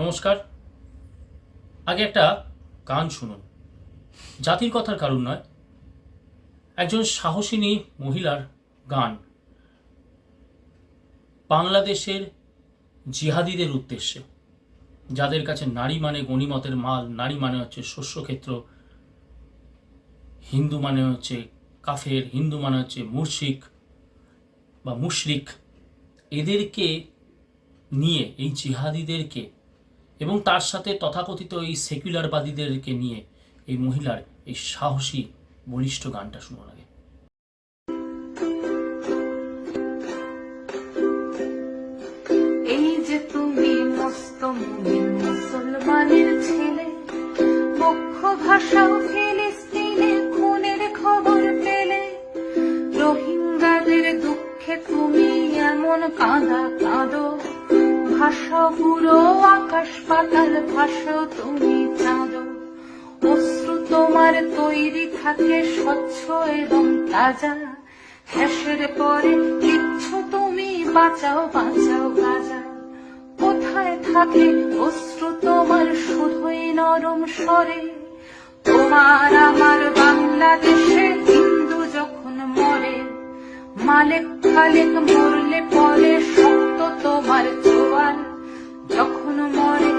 নমস্কার। আগে একটা গান শুনুন। জাতির কথার কারণ নয়, একজন সাহসিনী মহিলার গান। বাংলাদেশের জিহাদিদের উদ্দেশ্যে। যাদের কাছে নারী মানে গণিমতের মাল, নারী মানে হচ্ছে শস্যক্ষেত্র, হিন্দু মানে হচ্ছে কাফের, হিন্দু মানে হচ্ছে মুর্শিক বা মুশরিক। এদেরকে নিয়ে, এই জিহাদিদেরকে এবং তার সাথে তথাকথিত এই সেকুলারবাদীদেরকে নিয়ে এই মহিলার এই সাহসী বলিষ্ঠ গানটা শুনুন লাগে এই যে তুমি মস্ত মুসলমানের ছেলে, মুখ্য ভাষাও আকাশ পাতাল ভাষা তুমি চাঁদো অশ্রু তোমার তৈরি থাকে স্বচ্ছ এবং তাজা। হ্যাসের পরে কিচ্ছু তুমি বাঁচাও বাঁচাও গাজা। কোথায় থাকে অশ্রু তোমার শুধুই নরম স্বরে? তোমার আমার বাংলাদেশে হিন্দু যখন মরে, মালেক খালেক মরলে পরে শক্ত তোমার জোয়াল যখন মরে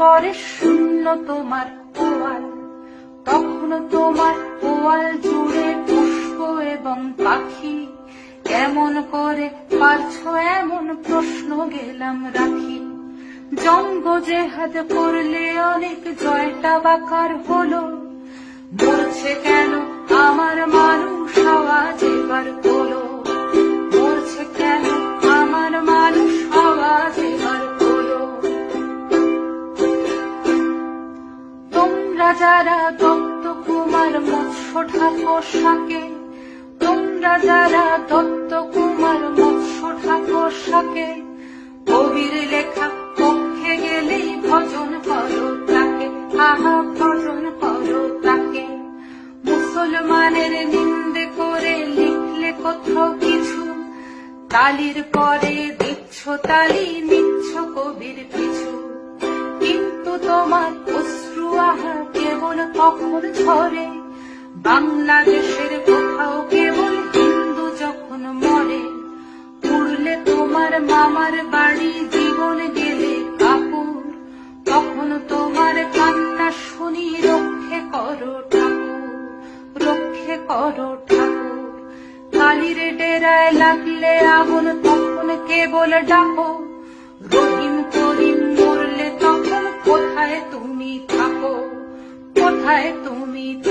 পরে শূন্য তোমার পোয়াল তখন তোমার পোয়াল জুড়ে পুষ্প এবং পাখি। কেমন করে পারছ এমন প্রশ্ন গেলাম রাখি। জঙ্গ জেহাদ করলে অনেক জয়টা বাকার হলো। বলছে কেন আমার মানুষ আওয়াজ এবার তোলো। বলছে কেন আমার মানুষ আওয়াজ এবার যারা দত্ত কুমার মৎস্য ঠাকুরসাকে তোমরা যারা দত্ত কুমার মৎস্য ঠাকুরসাকে কবির লেখা পক্ষে গেলেই ভজন করো তাকে, আহা, ভজন করো তাকে। মুসলমানের নিন্দে করে লিখলে কোথাও কিছু, তালির পরে দিচ্ছ তালি, নিচ্ছ কবির পিছু। কিন্তু তোমার আহা কেবল তখন ঝরে। বাংলাদেশের কোথাও কেবল হিন্দু যখন মরে। পুড়লে তোমার মামার বাড়ি জীবন গেলে কাপুর তখন তোমার কান্না শুনি, রক্ষে করো ঠাকুর, রক্ষে করো ঠাকুর। কালির ডেরায় লাগলে আগুন তখন কেবল ডাকো। রহিম করিম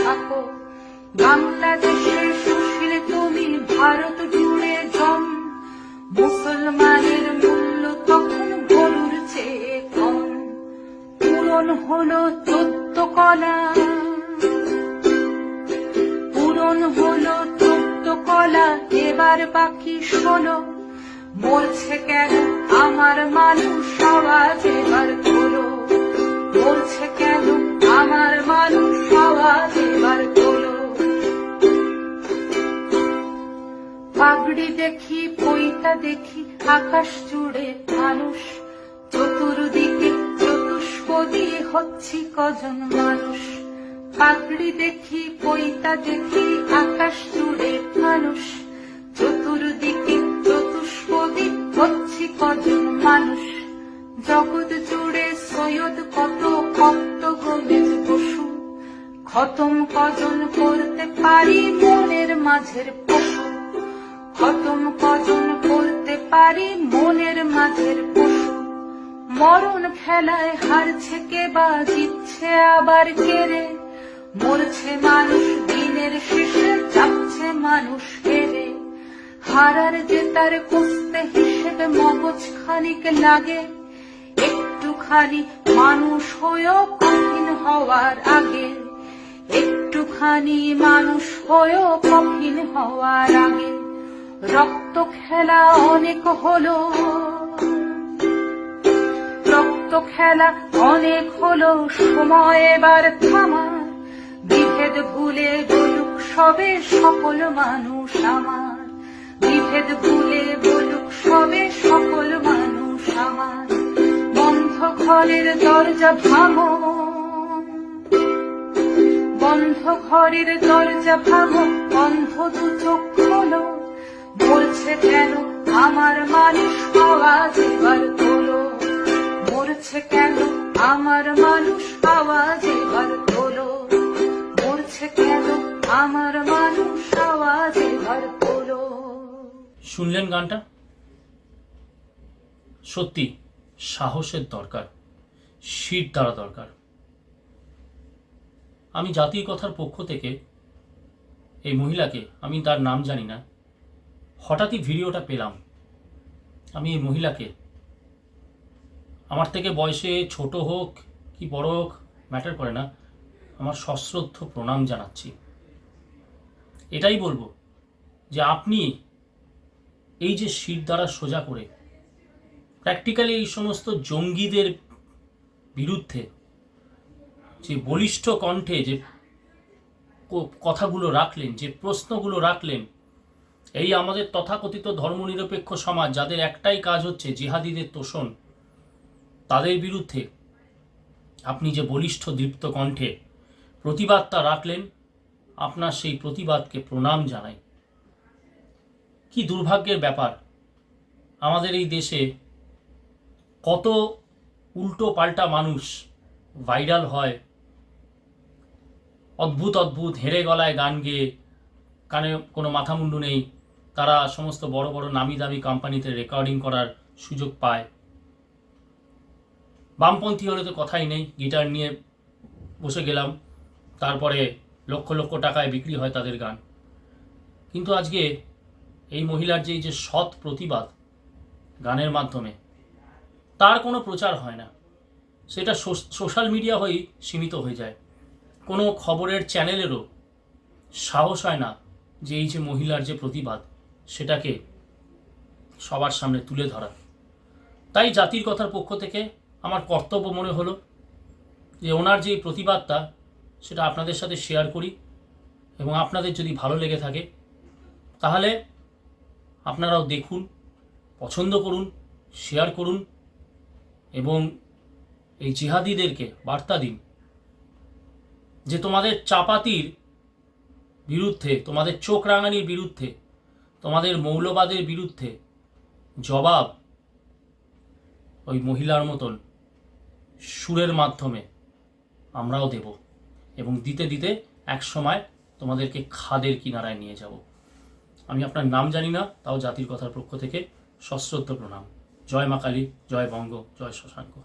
থাকো। বাংলাদেশের সুশীল তুমি ভারত জুড়ে জম মুসলমানের মূল্য তখন গরুর চেয়ে কম। পূরণ হলো চোদ্দ কলা। পূরণ হলো চোদ্দ কলা, এবার বাকি ষোলো। বলছে কেন আমার মানুষ? আওয়াজ এবার দেখি আকাশ জুড়ে মানুষ। চতুর্দিকে চতুষ্পদী হচ্ছি কজন মানুষ। পাগড়ি দেখি পইতা দেখি, আকাশ জুড়ে মানুষ। চতুর্দিকে চতুষ্পদী হচ্ছি কজন মানুষ। জগৎ জুড়ে সৈয়দ কত কত গোবিন্দ বসু। খতম কজন করতে পারি মনের মাঝের পশু। খতম কজন পারি মনের মাঝের পশু। মরণ খেলায় হারছে কে বা জিতছে আবার কেড়ে। মরছে মানুষ, দিনের শেষে যাচ্ছে মানুষ হেরে হারার যে তার কুস্তে হিসেবে মগজ খানিক লাগে। একটুখানি মানুষ হয়েও কঠিন হওয়ার আগে। একটুখানি মানুষ হয়েও কঠিন হওয়ার আগে। রক্ত খেলা অনেক হলো। রক্ত খেলা অনেক হলো, সময় এবার থামা। বিভেদ ভুলে বলুক সবে সকল মানুষ আমার। বিভেদ ভুলে বলুক সবে সকল মানুষ আমার। বন্ধ ঘরের দরজা ভাঙো। বন্ধ ঘরের দরজা ভাঙো। বন্ধ দু চোখ খোলো। বলছে কেন আমার মানুষ আওয়াজ এবার তোলো? মরছে কেন আমার মানুষ আওয়াজ এবার তোলো? মরছে কেন আমার মানুষ আওয়াজ এবার তোলো? শুনলেন গানটা? সত্যি, সাহসের দরকার শীত দ্বারা দরকার। আমি জাতির কথার পক্ষ থেকে এই মহিলাকে, আমি তার নাম জানি না হঠাৎই ভিডিওটা পেলাম। আমি এই মহিলাকে। আমার থেকে বয়সে ছোট হোক কি বড় হোক ম্যাটার করে না। আমার সশ্রদ্ধ প্রণাম জানাচ্ছি। এটাই বলব যে আপনি এই যে শির দ্বারা সোজা করে প্র্যাকটিক্যালি এই সমস্ত জঙ্গিদের বিরুদ্ধে যে বলিষ্ঠ কণ্ঠে যে কথাগুলো রাখলেন, যে প্রশ্নগুলো রাখলেন এই আমাদের তথাকথিত ধর্মনিরপেক্ষ সমাজ, যাদের একটাই কাজ হচ্ছে জিহাদিদের তোষণ, তাদের বিরুদ্ধে আপনি যে বলিষ্ঠ দীপ্ত কণ্ঠে প্রতিবাদটা রাখলেন, আপনার সেই প্রতিবাদকে প্রণাম জানাই। কি দুর্ভাগ্যের ব্যাপার, আমাদের এই দেশে কত উল্টো পাল্টা মানুষ ভাইরাল হয়, অদ্ভুত অদ্ভুত হেরে গলায় গান গেয়ে, কানে কোনো মাথা মুন্ডু নেই তারা সমস্ত বড় বড় নামি দামি কোম্পানিতে রেকর্ডিং করার সুযোগ পায়। বামপন্থী হলে তো কথাই নেই গিটার নিয়ে বসে গেলাম, তারপরে লক্ষ লক্ষ টাকায় বিক্রি হয় তাদের গান। কিন্তু আজকে এই মহিলার যে যে সৎ প্রতিবাদ গানের মাধ্যমে, তার কোনো প্রচার হয় না। সেটা সোশ- সোশ্যাল মিডিয়া হয়েই সীমিত হয়ে যায়। কোনো খবরের চ্যানেলেরও সাহস হয় না যে এই যে মহিলার যে প্রতিবাদ সেটাকে সবার সামনে তুলে ধরা। তাই জাতির কথার পক্ষ থেকে আমার কর্তব্য মনে হলো যে ওনার যে প্রতিবাদটা, সেটা আপনাদের সাথে শেয়ার করি এবং আপনাদের যদি ভালো লেগে থাকে, তাহলে আপনারাও দেখুন, পছন্দ করুন শেয়ার করুন এবং এই জিহাদিদেরকে বার্তা দিন যে তোমাদের চাপাতির বিরুদ্ধে, তোমাদের চোখ রাঙানির বিরুদ্ধে তোমাদের মৌলবাদের বিরুদ্ধে জবাব ওই মহিলার মতন সুরের মাধ্যমে আমরাও দেব এবং দিতে দিতে এক সময় তোমাদেরকে খাদের কিনারায় নিয়ে যাব। আমি আপনার নাম জানি না, তাও জাতির কথার পক্ষ থেকে সশ্রদ্ধ প্রণাম। জয় মা কালী, জয় বঙ্গ, জয় শশাঙ্ক।